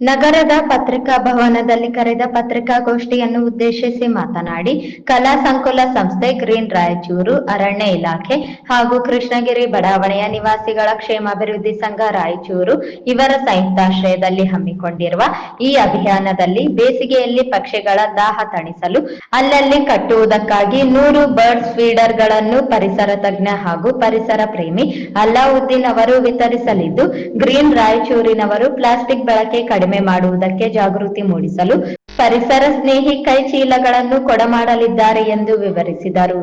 ನಗರದ ಪತ್ರಿಕಾ ಭವನದಲ್ಲಿ ಕರೆದ ಪತ್ರಿಕಾಗೋಷ್ಠಿಯನ್ನು ಉದ್ದೇಶಿಸಿ ಮಾತನಾಡಿ, ಕಲಾ ಸಂಕುಲ ಸಂಸ್ಥೆ ಗ್ರೀನ್ ರಾಯಚೂರು ಅರಣ್ಯ ಇಲಾಖೆ ಹಾಗೂ ಕೃಷ್ಣಗಿರಿ ಬಡಾವಣೆಯ ನಿವಾಸಿಗಳ ಕ್ಷೇಮಾಭಿವೃದ್ಧಿ ಸಂಘ ರಾಯಚೂರು ಇವರ ಸಂಯುಕ್ತಾಶ್ರಯದಲ್ಲಿ ಹಮ್ಮಿಕೊಂಡಿರುವ ಈ ಅಭಿಯಾನದಲ್ಲಿ ಬೇಸಿಗೆಯಲ್ಲಿ ಪಕ್ಷಿಗಳ ದಾಹ ತಣಿಸಲು, ಅಲ್ಲಲ್ಲಿ ಕಟ್ಟುವುದಕ್ಕಾಗಿ ನೂರು ಬರ್ಡ್ಸ್ ಫೀಡರ್ಗಳನ್ನು ಪರಿಸರ ತಜ್ಞ ಹಾಗೂ ಪರಿಸರ ಪ್ರೇಮಿ ಅಲ್ಲಾವುದ್ದೀನ್ ಅವರು ವಿತರಿಸಲಿದ್ದು, ಗ್ರೀನ್ ರಾಯಚೂರಿನವರು ಪ್ಲಾಸ್ಟಿಕ್ ಬಳಕೆ ಕಡಿಮೆ ಮಾಡುವುದಕ್ಕೆ ಜಾಗೃತಿ ಮೂಡಿಸಲು ಪರಿಸರ ಸ್ನೇಹಿ ಕೈ ಚೀಲಗಳನ್ನು ಕೊಡಮಾಡಲಿದ್ದಾರೆ ಎಂದು ವಿವರಿಸಿದರು.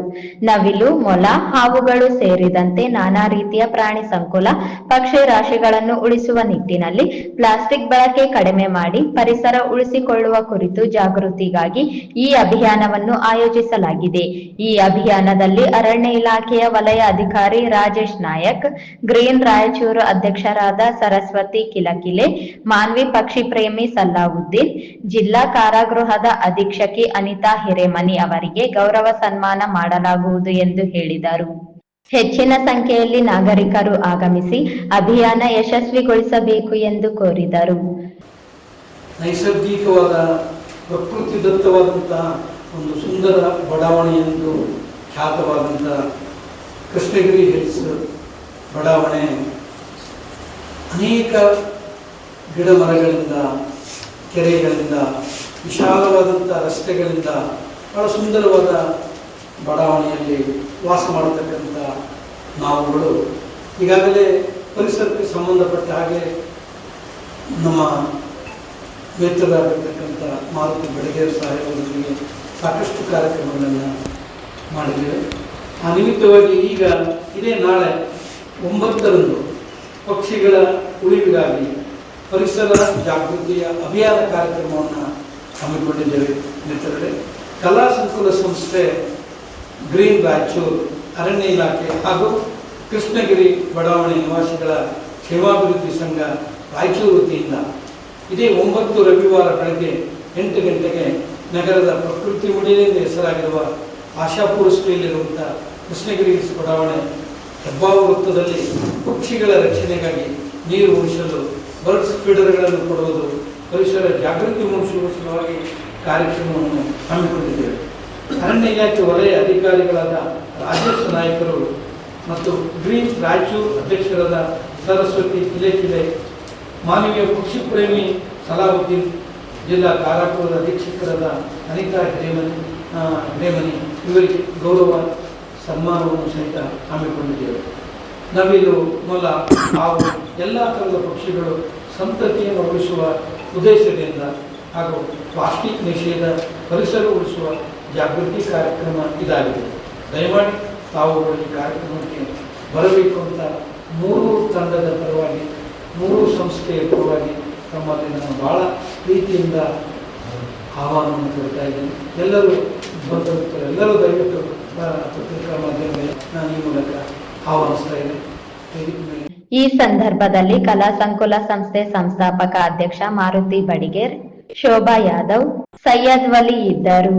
ನವಿಲು, ಮೊಲ, ಹಾವುಗಳು ಸೇರಿದಂತೆ ನಾನಾ ರೀತಿಯ ಪ್ರಾಣಿ ಸಂಕುಲ, ಪಕ್ಷಿ ರಾಶಿಗಳನ್ನು ಉಳಿಸುವ ನಿಟ್ಟಿನಲ್ಲಿ ಪ್ಲಾಸ್ಟಿಕ್ ಬಳಕೆ ಕಡಿಮೆ ಮಾಡಿ ಪರಿಸರ ಉಳಿಸಿಕೊಳ್ಳುವ ಕುರಿತು ಜಾಗೃತಿಗಾಗಿ ಈ ಅಭಿಯಾನವನ್ನು ಆಯೋಜಿಸಲಾಗಿದೆ. ಈ ಅಭಿಯಾನದಲ್ಲಿ ಅರಣ್ಯ ಇಲಾಖೆಯ ವಲಯ ಅಧಿಕಾರಿ ರಾಜೇಶ್ ನಾಯಕ್, ಗ್ರೀನ್ ರಾಯಚೂರು ಅಧ್ಯಕ್ಷರಾದ ಸರಸ್ವತಿ ಕಿಲಕಿಲೆ, ಮಾನ್ವಿ ಪಕ್ಷಿ ಪ್ರೇಮಿ ಸಲ್ಲಾವುದ್ದೀನ್, ಜಿಲ್ಲಾ ಕಾರಾಗೃಹದ ಅಧೀಕ್ಷಕಿ ಅನಿತಾ ಹಿರೇಮನಿ ಅವರಿಗೆ ಗೌರವ ಸನ್ಮಾನ ಮಾಡಲಾಗುವುದು ಎಂದು ಹೇಳಿದರು. ಹೆಚ್ಚಿನ ಸಂಖ್ಯೆಯಲ್ಲಿ ನಾಗರಿಕರು ಆಗಮಿಸಿ ಅಭಿಯಾನ ಯಶಸ್ವಿಗೊಳಿಸಬೇಕು ಎಂದು ಕೋರಿದರು. ನೈಸರ್ಗಿಕವಾದ ಪ್ರಕೃತಿ ದತ್ತವಾದಂತಹ ಒಂದು ಸುಂದರ ಬಡಾವಣೆ ಎಂದು ಖ್ಯಾತವಾದಂತಹ ಕೃಷ್ಣಗಿರಿ ಹಿಲ್ಸ್ ಬಡಾವಣೆ. ಅನೇಕ ಗಿಡ ಮರಗಳಿಂದ ಕೆರೆಗಳಿಂದ ವಿಶಾಲವಾದಂಥ ರಸ್ತೆಗಳಿಂದ ಬಹಳ ಸುಂದರವಾದ ಬಡಾವಣೆಯಲ್ಲಿ ವಾಸ ಮಾಡತಕ್ಕಂಥ ನಾವುಗಳು ಈಗಾಗಲೇ ಪರಿಸರಕ್ಕೆ ಸಂಬಂಧಪಟ್ಟ ಹಾಗೆ ನಮ್ಮ ಮೆತ್ತದಾಗಿರ್ತಕ್ಕಂಥ ಮಾರುತಿ ಬೆಳಗೇರು ಸಾಹೇಬರೊಂದಿಗೆ ಸಾಕಷ್ಟು ಕಾರ್ಯಕ್ರಮಗಳನ್ನು ಮಾಡಿದ್ದೇವೆ. ಆ ನಿಮಿತ್ತವಾಗಿ ಈಗ ಇದೇ ನಾಳೆ ಒಂಬತ್ತರಂದು ಪಕ್ಷಿಗಳ ಉಳಿವಿಗಾಗಿ ಪರಿಸರ ಜಾಗೃತಿಯ ಅಭಿಯಾನ ಕಾರ್ಯಕ್ರಮವನ್ನು ಹಮ್ಮಿಕೊಂಡಿದ್ದೇವೆ. ಮಿತ್ರರೇ, ಕಲಾ ಸಂಕುಲ ಸಂಸ್ಥೆ ಗ್ರೀನ್ ಬ್ಯಾಚು ಅರಣ್ಯ ಇಲಾಖೆ ಹಾಗೂ ಕೃಷ್ಣಗಿರಿ ಬಡಾವಣೆ ನಿವಾಸಿಗಳ ಸೇವಾಭಿವೃದ್ಧಿ ಸಂಘ ರಾಯಚೂರು ವತಿಯಿಂದ ಇದೇ ಒಂಬತ್ತು ರವಿವಾರ ಬೆಳಗ್ಗೆ ಎಂಟು ಗಂಟೆಗೆ ನಗರದ ಪ್ರಕೃತಿ ಉಳಿಲೆಂದು ಹೆಸರಾಗಿರುವ ಆಶಾಪುರ ಸ್ಟೀಲಿರುವಂಥ ಕೃಷ್ಣಗಿರಿ ಬಡಾವಣೆ ಹೆಬ್ಬಾವು ವೃತ್ತದಲ್ಲಿ ಪಕ್ಷಿಗಳ ರಕ್ಷಣೆಗಾಗಿ ನೀರು ಉಳಿಸಲು ಬರ್ಡ್ಸ್ ಫೀಡರ್ಗಳನ್ನು ಕೊಡುವುದು ಪರಿಸರ ಜಾಗೃತಿ ಮೂಡಿಸುವ ಸಲುವಾಗಿ ಕಾರ್ಯಕ್ರಮವನ್ನು ಹಮ್ಮಿಕೊಂಡಿದ್ದೇವೆ. ಅರಣ್ಯ ಇಲಾಖೆ ವಲಯ ಅಧಿಕಾರಿಗಳಾದ ರಾಜೇಶ್ ನಾಯಕರು ಮತ್ತು ಗ್ರೀನ್ ರಾಯಚೂರು ಅಧ್ಯಕ್ಷರಾದ ಸರಸ್ವತಿ ಕಿಲೆ ಮಾನವೀಯ ಪಕ್ಷಿ ಪ್ರೇಮಿ ಸಲಾವುದ್ದೀನ್, ಜಿಲ್ಲಾ ಕಾರಾಪುರದ ಅಧೀಕ್ಷಕರಾದ ಅನಿತಾ ಹಿರೇಮನಿ ಹಿರೇಮನಿ ಇವರಿಗೆ ಗೌರವ ಸನ್ಮಾನವನ್ನು ಸಹಿತ ಹಮ್ಮಿಕೊಂಡಿದ್ದೇವೆ. ನವಿಲು ಮೊಲ ಹಾವು ಎಲ್ಲ ಥರದ ಪಕ್ಷಿಗಳು ಸಂತತಿಯನ್ನು ಉಳಿಸುವ ಉದ್ದೇಶದಿಂದ ಹಾಗೂ ಪ್ಲಾಸ್ಟಿಕ್ ನಿಷೇಧ ಪರಿಸರ ಉಳಿಸುವ ಜಾಗೃತಿ ಕಾರ್ಯಕ್ರಮ ಇದಾಗಿದೆ. ದಯಮಾಡಿ ತಾವು ಈ ಕಾರ್ಯಕ್ರಮಕ್ಕೆ ಬರಬೇಕು ಅಂತ ಮೂರು ತಂಡದ ಪರವಾಗಿ, ಮೂರು ಸಂಸ್ಥೆಯ ಪರವಾಗಿ ತಮ್ಮಲ್ಲಿ ನಾನು ಭಾಳ ಪ್ರೀತಿಯಿಂದ ಆಹ್ವಾನವನ್ನು ಕೊಡ್ತಾ ಇದ್ದೀನಿ. ಎಲ್ಲರೂ ಬಂದಿರ್ತಾರೆ ಎಲ್ಲರೂ ದಯವಿಟ್ಟು ಪತ್ರಿಕಾ ಮಾಧ್ಯಮದಲ್ಲಿ ನಾನು ಈ ಮೂಲಕ ಆಹ್ವಾನಿಸ್ತಾ ಇದ್ದೀನಿ. ಈ ಸಂದರ್ಭದಲ್ಲಿ ಕಲಾ ಸಂಕುಲ ಸಂಸ್ಥೆ ಸಂಸ್ಥಾಪಕ ಅಧ್ಯಕ್ಷ ಮಾರುತಿ ಬಡಿಗೇರ್ ಶೋಭಾ ಯಾದವ್ ಸೈಯದ್ ವಲಿ ಇದ್ದರು.